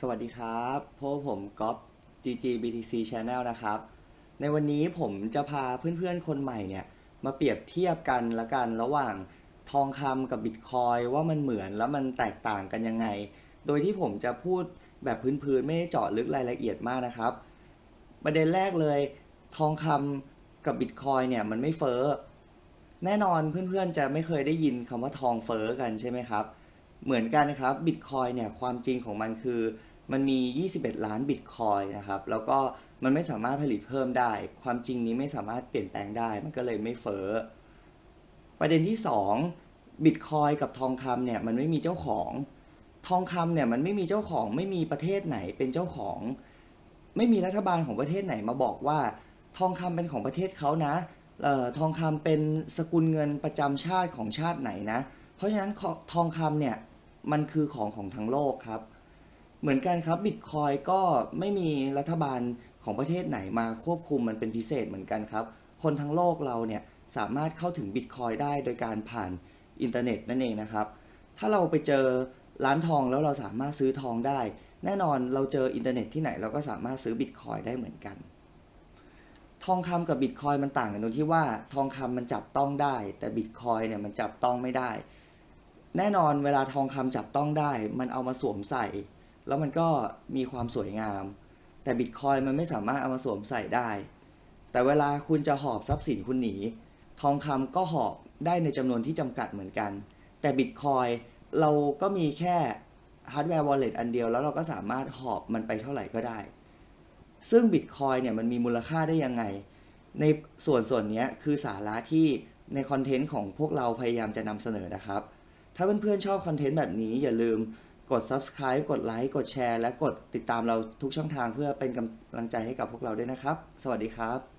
สวัสดีครับพวกผมก๊อฟ GGBTC Channel นะครับ ในวันนี้ผมจะพาเพื่อนๆ คนใหม่เนี่ย มาเปรียบเทียบกันละกันระหว่างทองคำกับบิตคอยว่ามันเหมือนแล้วมันแตกต่างกันยังไง โดยที่ผมจะพูดแบบพื้นๆ ไม่ได้เจาะลึกรายละเอียดมากนะครับ ประเด็นแรกเลย ทองคำกับบิตคอยเนี่ยมันไม่เฟ้อ แน่นอนเพื่อนๆ จะไม่เคยได้ยินคำว่าทองเฟ้อกันใช่ไหมครับ เหมือนกันนะครับบิตคอยเนี่ยความจริงของมันคือ มันมี 21 ล้านบิตคอยนะครับ แล้วก็มันไม่สามารถผลิตเพิ่มได้ ความจริงนี้ไม่สามารถเปลี่ยนแปลงได้ มันก็เลยไม่เฟ้อ ประเด็นที่2บิตคอยกับทองคำเนี่ยมันไม่มีเจ้าของ ทองคำเนี่ยมันไม่มีเจ้าของ ไม่มีประเทศไหนเป็นเจ้าของ ไม่มีรัฐบาลของประเทศไหนมาบอกว่า ทองคำเป็นของประเทศเขานะเอ่อทองคำเป็นสกุลเงินประจำชาติของชาติไหนนะ เพราะฉะนั้นทองคำเนี่ยมันคือของของทั้งโลกครับ เหมือนกันครับบิตคอยก็ไม่มีรัฐบาลของประเทศไหนมาควบคุมมันเป็นพิเศษเหมือนกันครับ คนทั้งโลกเราเนี่ยสามารถเข้าถึงบิตคอยได้โดยการผ่านอินเทอร์เน็ตนั่นเองนะครับ ถ้าเราไปเจอร้านทองแล้วเราสามารถซื้อทองได้ แน่นอนเราเจออินเทอร์เน็ตที่ไหนเราก็สามารถซื้อบิตคอยได้เหมือนกัน ทองคำกับบิตคอยมันต่างกันตรงที่ว่าทองคำมันจับต้องได้ แต่บิตคอยเนี่ยมันจับต้องไม่ได้ แน่นอนเวลาทองคำจับต้องได้ มันเอามาสวมใส่ แล้วมันก็มีความสวยงาม แต่บิตคอยมันไม่สามารถเอามาสวมใส่ได้ แต่เวลาคุณจะหอบทรัพย์สินคุณหนี ทองคำก็หอบได้ในจำนวนที่จำกัดเหมือนกัน แต่บิตคอยเราก็มีแค่ฮาร์ดแวร์วอลเล็ตอันเดียวแล้วเราก็สามารถหอบมันไปเท่าไหร่ก็ได้ ซึ่งบิตคอยเนี่ยมันมีมูลค่าได้ยังไง ในส่วนส่วนนี้คือสาระที่ในคอนเทนต์ของพวกเราพยายามจะนำเสนอนะครับ ถ้าเพื่อนๆชอบคอนเทนต์แบบนี้อย่าลืม กด subscribe กดไลค์กดแชร์และกดติดตามเราทุกช่องทางเพื่อเป็นกำลังใจให้กับพวกเราด้วยนะครับ สวัสดีครับ